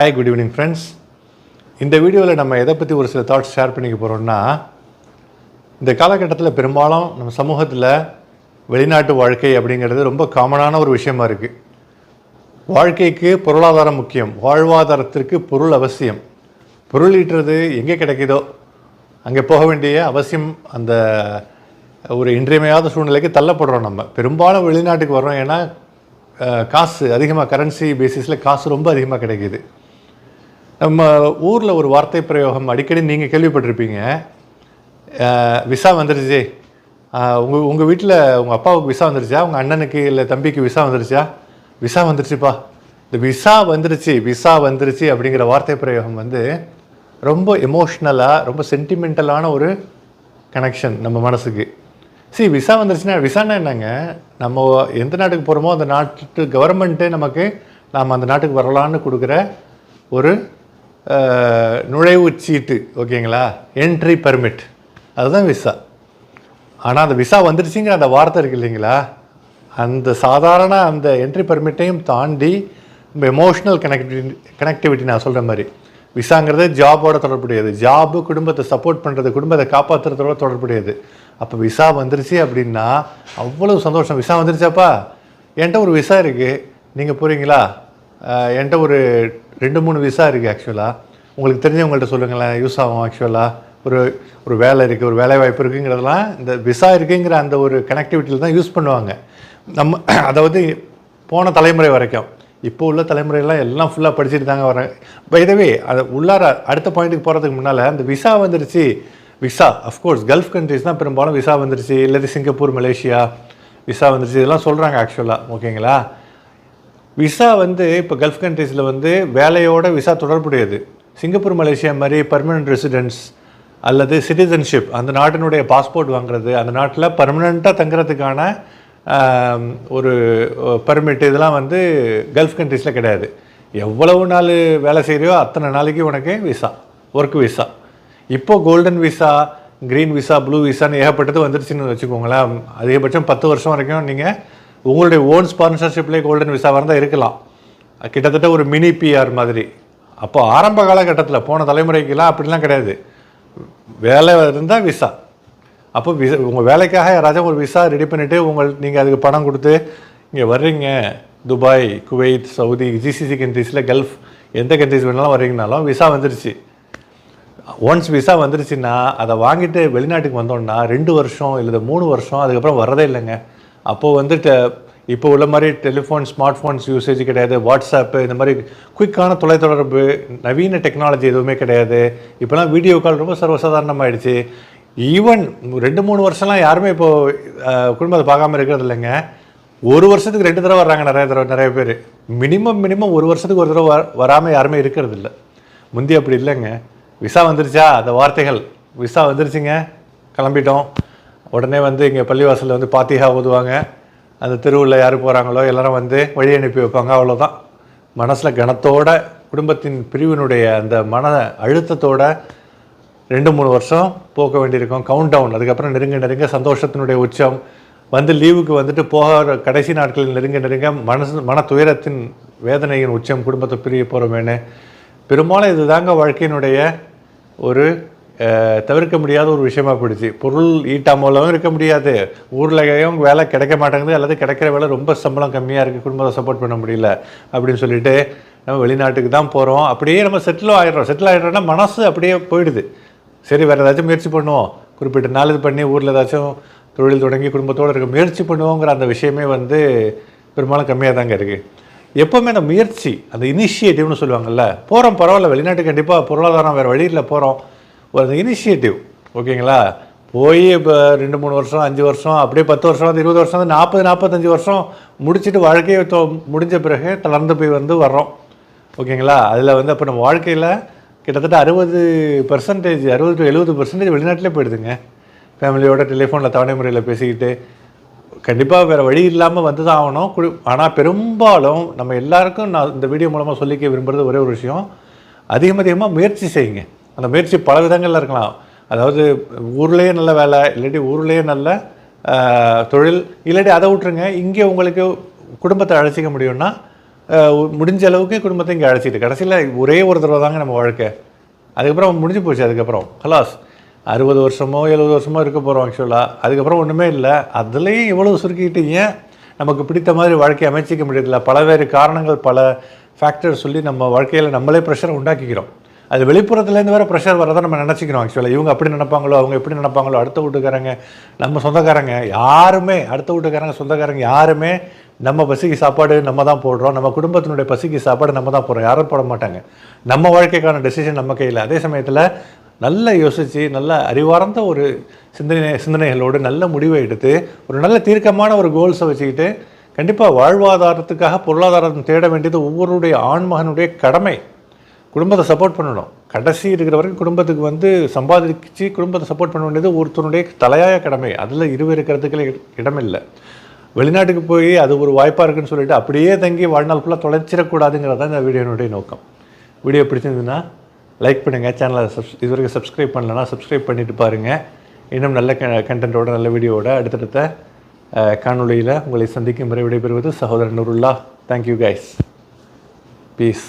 Hi good evening friends இந்த வீடியோவில் நம்ம எதை பற்றி ஒரு சில தாட்ஸ் ஷேர் பண்ணிக்க போகிறோம்னா இந்த காலகட்டத்தில் பெரும்பாலும் நம்ம சமூகத்தில் வெளிநாட்டு வாழ்க்கை அப்படிங்கிறது ரொம்ப காமனான ஒரு விஷயமா இருக்குது வாழ்க்கைக்கு பொருளாதாரம் முக்கியம். வாழ்வாதாரத்திற்கு பொருள் அவசியம். பொருள் ஈட்டுறது எங்கே கிடைக்குதோ அங்கே போக வேண்டிய அவசியம் அந்த ஒரு இன்றியமையாத சூழ்நிலைக்கு தள்ளப்படுறோம் நம்ம. பெரும்பாலும் வெளிநாட்டுக்கு வர்றோம் ஏன்னா காசு அதிகமாக கரன்சி பேசிஸில் காசு ரொம்ப அதிகமாக கிடைக்கிது. நம்ம ஊரில் ஒரு வார்த்தை பிரயோகம் அடிக்கடி நீங்கள் கேள்விப்பட்டிருப்பீங்க. விசா வந்துருச்சு. உங்கள் உங்கள் வீட்டில் உங்கள் அப்பாவுக்கு விசா வந்துருச்சா? உங்கள் அண்ணனுக்கு இல்லை தம்பிக்கு விசா வந்துருச்சா? விசா வந்துருச்சுப்பா. இந்த விசா வந்துருச்சு விசா வந்துருச்சு அப்படிங்கிற வார்த்தை பிரயோகம் வந்து ரொம்ப எமோஷ்னலாக ரொம்ப சென்டிமெண்டலான ஒரு கனெக்ஷன் நம்ம மனசுக்கு. சரி விசா வந்துருச்சுன்னா விசான்னா என்னங்க? நம்ம எந்த நாட்டுக்கு போகிறோமோ அந்த நாட்டு கவர்மெண்ட்டே நமக்கு நாம் அந்த நாட்டுக்கு வரலான்னு கொடுக்குற ஒரு நுழைவு சீட்டு ஓகேங்களா? என்ட்ரி பர்மிட் அதுதான் விசா ஆனால் அந்த விசா வந்துருச்சுங்கிற அந்த வார்த்தை இருக்கு இல்லைங்களா? அந்த சாதாரண அந்த என்ட்ரி பர்மிட்டையும் தாண்டி நம்ம எமோஷ்னல் கனெக்டிவிட்டி கனெக்டிவிட்டி நான் சொல்கிற மாதிரி. விசாங்கிறது ஜாபோட தொடர்புடையது. ஜாபு குடும்பத்தை சப்போர்ட் பண்ணுறது குடும்பத்தை காப்பாற்றுறதோட தொடர்புடையது. அப்போ விசா வந்துருச்சு அப்படின்னா அவ்வளவு சந்தோஷம். விசா வந்துருச்சாப்பா? என்கிட்ட ஒரு விசா இருக்குது நீங்கள் போகிறீங்களா என்கிட்ட ஒரு ரெண்டு மூணு விசா இருக்குது ஆக்சுவலாக உங்களுக்கு தெரிஞ்சவங்கள்ட்ட சொல்லுங்களேன் யூஸ் ஆகும் ஆக்சுவலாக ஒரு ஒரு வேலை இருக்குது ஒரு வேலை வாய்ப்பு இருக்குங்கிறதெல்லாம் இந்த விசா இருக்குங்கிற அந்த ஒரு கனெக்டிவிட்டியில் தான் யூஸ் பண்ணுவாங்க. நம்ம அதாவது போன தலைமுறை வரைக்கும் இப்போ உள்ள தலைமுறையெல்லாம் எல்லாம் ஃபுல்லாக படிச்சுட்டு தாங்க வரேன் பைதவே அது உள்ளார அடுத்த பாயிண்ட்டுக்கு போகிறதுக்கு முன்னால் அந்த விசா வந்துருச்சு. விசா அஃப்கோர்ஸ் கல்ஃப் கண்ட்ரிஸ் தான் பெரும்பாலும் விசா வந்துருச்சு. இல்லாட்டி சிங்கப்பூர் மலேசியா விசா வந்துருச்சு. இதெல்லாம் சொல்கிறாங்க ஆக்சுவலாக ஓகேங்களா விசா வந்து இப்போ கல்ஃப் கண்ட்ரீஸில் வந்து வேலையோட விசா தொடர்புடையது. சிங்கப்பூர் மலேசியா மாதிரி பர்மனன்ட் ரெசிடென்ஸ் அல்லது சிட்டிசன்ஷிப் அந்த நாட்டினுடைய பாஸ்போர்ட் வாங்குறது அந்த நாட்டில் பர்மனெண்ட்டாக தங்குறதுக்கான ஒரு பர்மிட் இதெல்லாம் வந்து கல்ஃப் கண்ட்ரீஸில் கிடையாது. எவ்வளவு நாள் வேலை செய்கிறியோ அத்தனை நாளைக்கு உனக்கு விசா ஒர்க் விசா இப்போது golden visa green visa blue விசான்னு ஏகப்பட்டது வந்துருச்சுன்னு வச்சுக்கோங்களேன். அதிகபட்சம் பத்து வருஷம் வரைக்கும் நீங்கள் உங்களுடைய ஓன் ஸ்பான்சர்ஷிப்லேயே கோல்டன் விசா இருந்தால் இருக்கலாம். கிட்டத்தட்ட ஒரு மினி பிஆர் மாதிரி. அப்போ ஆரம்ப காலகட்டத்தில் போன தலைமுறைக்கெல்லாம் அப்படிலாம் கிடையாது. வேலை இருந்தால் விசா அப்போ விசா உங்கள் வேலைக்காக யாராச்சும் ஒரு விசா ரெடி பண்ணிவிட்டு உங்கள் நீங்கள் அதுக்கு பணம் கொடுத்து இங்கே வர்றீங்க. துபாய் குவைத் சவுதி ஜிசிசி கண்ட்ரீஸில் கல்ஃப் எந்த கண்ட்ரீஸ் வேணாலும் வர்றீங்கனாலும் விசா வந்துருச்சு. ஒன்ஸ் விசா வந்துருச்சுன்னா அதை வாங்கிட்டு வெளிநாட்டுக்கு வந்தோம்னா ரெண்டு வருஷம் இல்லை மூணு வருஷம் அதுக்கப்புறம் வரதே இல்லைங்க. அப்போது வந்துட்டு இப்போ உள்ள மாதிரி டெலிஃபோன் ஸ்மார்ட் ஃபோன்ஸ் யூசேஜ் கிடையாது. வாட்ஸ்அப்பு இந்த மாதிரி குயிக்கான தொலைத்தொடர்பு நவீன டெக்னாலஜி எதுவுமே கிடையாது. இப்போலாம் வீடியோ கால் ரொம்ப சர்வசாதாரணமாகிடுச்சு ஈவன் ரெண்டு மூணு வருஷம்லாம் யாருமே இப்போது குடும்பத்தை பார்க்காம இருக்கிறது இல்லைங்க. ஒரு வருஷத்துக்கு ரெண்டு தடவை வர்றாங்க நிறைய தடவை நிறைய பேர். மினிமம் மினிமம் ஒரு வருஷத்துக்கு ஒரு தடவை வர வராமல் யாருமே இருக்கிறது இல்லை. முந்தி அப்படி இல்லைங்க. விசா வந்துருச்சா? அந்த வார்த்தைகள். விசா வந்துருச்சுங்க. கிளம்பிட்டோம். உடனே வந்து இங்கே பள்ளிவாசலில் வந்து பாத்திகா ஓதுவாங்க. அந்த தெருவில் யார் போகிறாங்களோ எல்லாரும் வந்து வழி அனுப்பி வைப்பாங்க அவ்வளோதான் மனசில் கனத்தோட குடும்பத்தின் பிரிவினுடைய அந்த மன அழுத்தத்தோட ரெண்டு மூணு வருஷம் போக வேண்டியிருக்கும். கவுண்ட் டவுன் அதுக்கப்புறம் நெருங்க நெருங்க சந்தோஷத்தினுடைய உச்சம். வந்து லீவுக்கு வந்துட்டு போகிற கடைசி நாட்களில் நெருங்க நெருங்க மனசு மன துயரத்தின் வேதனையின் உச்சம் குடும்பத்தை பிரிய போகிறோமேனு பெரும்பாலும் இதுதாங்க வாழ்க்கையினுடைய ஒரு தவிர்க்க முடியாத ஒரு விஷயமா போயிடுச்சு. பொருள் ஈட்டாமலும் இருக்க முடியாது. ஊர்லகையும் வேலை கிடைக்க மாட்டேங்குது அல்லது கிடைக்கிற வேலை ரொம்ப சம்பளம் கம்மியாக இருக்குது குடும்பத்தை சப்போர்ட் பண்ண முடியல அப்படின்னு சொல்லிட்டு நம்ம வெளிநாட்டுக்கு தான் போகிறோம் அப்படியே நம்ம செட்டில் ஆகிடுறோம் செட்டில் ஆகிடுறோம்னா மனசு அப்படியே போயிடுது. சரி வேறு ஏதாச்சும் முயற்சி பண்ணுவோம். குறிப்பிட்ட நாள் இது பண்ணி ஊரில் ஏதாச்சும் தொழில் தொடங்கி குடும்பத்தோடு இருக்க முயற்சி பண்ணுவோங்கிற அந்த விஷயமே வந்து பெரும்பாலும் கம்மியாக தாங்க இருக்குது எப்போவுமே அந்த முயற்சி அந்த இனிஷியேட்டிவ்னு சொல்லுவாங்கல்ல போகிறோம் பரவாயில்ல வெளிநாட்டு கண்டிப்பாக பொருளாதாரம் வேறு வழியில் போகிறோம் ஒரு இனிஷியேட்டிவ் ஓகேங்களா? போய் இப்போ ரெண்டு மூணு வருஷம் அஞ்சு வருஷம் அப்படியே பத்து வருஷம் வந்து இருபது வருஷம் வந்து நாற்பது நாற்பத்தஞ்சு வருஷம் முடிச்சுட்டு வாழ்க்கையை தொ முடிஞ்ச பிறகு தளர்ந்து போய் வந்து வர்றோம். ஓகேங்களா? அதில் வந்து அப்போ நம்ம வாழ்க்கையில் கிட்டத்தட்ட அறுபது பர்சன்டேஜ் அறுபது டு எழுபது பர்சன்டேஜ் வெளிநாட்டிலே போயிடுதுங்க. ஃபேமிலியோட டெலிஃபோனில் தவணை முறையில் பேசிக்கிட்டு கண்டிப்பாக வேறு வழி இல்லாமல் வந்து தான் ஆகணும். குடி ஆனால் பெரும்பாலும் நம்ம எல்லாருக்கும் நான் இந்த வீடியோ மூலமாக சொல்லிக்க விரும்புகிறது ஒரே ஒரு விஷயம் அதிகம் அதிகமாக முயற்சி செய்யுங்க. அந்த முயற்சி பல விதங்களில் இருக்கலாம். அதாவது ஊர்லேயே நல்ல வேலை இல்லாட்டி ஊர்லேயே நல்ல தொழில் இல்லாட்டி அதை விட்டுருங்க. இங்கே உங்களுக்கு குடும்பத்தை அழைச்சிக்க முடியும்னா முடிஞ்ச அளவுக்கு குடும்பத்தை இங்கே அழைச்சிட்டு கடைசியில் ஒரே ஒரு தடவை தாங்க நம்ம வாழ்க்கை. அதுக்கப்புறம் முடிஞ்சு போச்சு அதுக்கப்புறம். ஹலாஸ் அறுபது வருஷமோ எழுபது வருஷமோ இருக்க போகிறோம் ஆக்சுவலாக அதுக்கப்புறம் ஒன்றுமே இல்லை. அதுலேயும் இவ்வளோ சுருக்கிட்டு ஏன் நமக்கு பிடித்த மாதிரி வாழ்க்கையை அமைச்சிக்க முடியறதில்ல? பலவேறு காரணங்கள் பல ஃபேக்டர் சொல்லி நம்ம வாழ்க்கையில் நம்மளே ப்ரெஷரை உண்டாக்கிக்கிறோம். அது வெளிப்புறத்துலேருந்து வேறு ப்ரெஷர் வரதை நம்ம நினச்சிக்கிறோம் ஆக்சுவலாக இவங்க அப்படி நினைப்பாங்களோ அவங்க எப்படி நினைப்பாங்களோ அடுத்த வீட்டுக்காரங்க நம்ம சொந்தக்காரங்க யாருமே அடுத்த வீட்டுக்காரங்க சொந்தக்காரங்க யாருமே நம்ம பசிக்கு சாப்பாடு நம்ம தான் போடுறோம். நம்ம குடும்பத்தினுடைய பசிக்கு சாப்பாடு நம்ம தான் போடுறோம். யாரும் போட மாட்டாங்க. நம்ம வாழ்க்கைக்கான டெசிஷன் நம்ம கையில். அதே சமயத்தில் நல்லா யோசித்து நல்ல அறிவார்ந்த ஒரு சிந்தனை சிந்தனைகளோடு நல்ல முடிவை எடுத்து ஒரு நல்ல தீர்க்கமான ஒரு கோல்ஸை வச்சுக்கிட்டு கண்டிப்பாக வாழ்வாதாரத்துக்காக பொருளாதாரம் தேட வேண்டியது ஒவ்வொருடைய ஆண்மகனுடைய கடமை. குடும்பத்தை சப்போர்ட் பண்ணணும். கடைசி இருக்கிற வரைக்கும் குடும்பத்துக்கு வந்து சம்பாதிச்சு குடும்பத்தை சப்போர்ட் பண்ண வேண்டியது ஒருத்தனுடைய தலையாய கடமை. அதில் இருவர் இருக்கிறதுக்கு இடமில்லை. வெளிநாட்டுக்கு போய் அது ஒரு வாய்ப்பாக இருக்குன்னு சொல்லிட்டு அப்படியே தங்கி வாழ்நாள் ஃபுல்லாக தொலைச்சிடக்கூடாதுங்கிறது தான் இந்த வீடியோனுடைய நோக்கம். வீடியோ பிடிச்சிருந்ததுன்னா லைக் பண்ணுங்கள் சேனலை சப்ஸ் இது வரைக்கும் சப்ஸ்கிரைப் பண்ணலன்னா சப்ஸ்கிரைப் பண்ணிட்டு பாருங்கள் இன்னும் நல்ல கண்டென்ட்டோட நல்ல வீடியோவோட அடுத்தடுத்த காணொலியில் உங்களை சந்திக்கும் முறை விடைபெறுவது சகோதரன் நூருல்லா. Thank you guys piece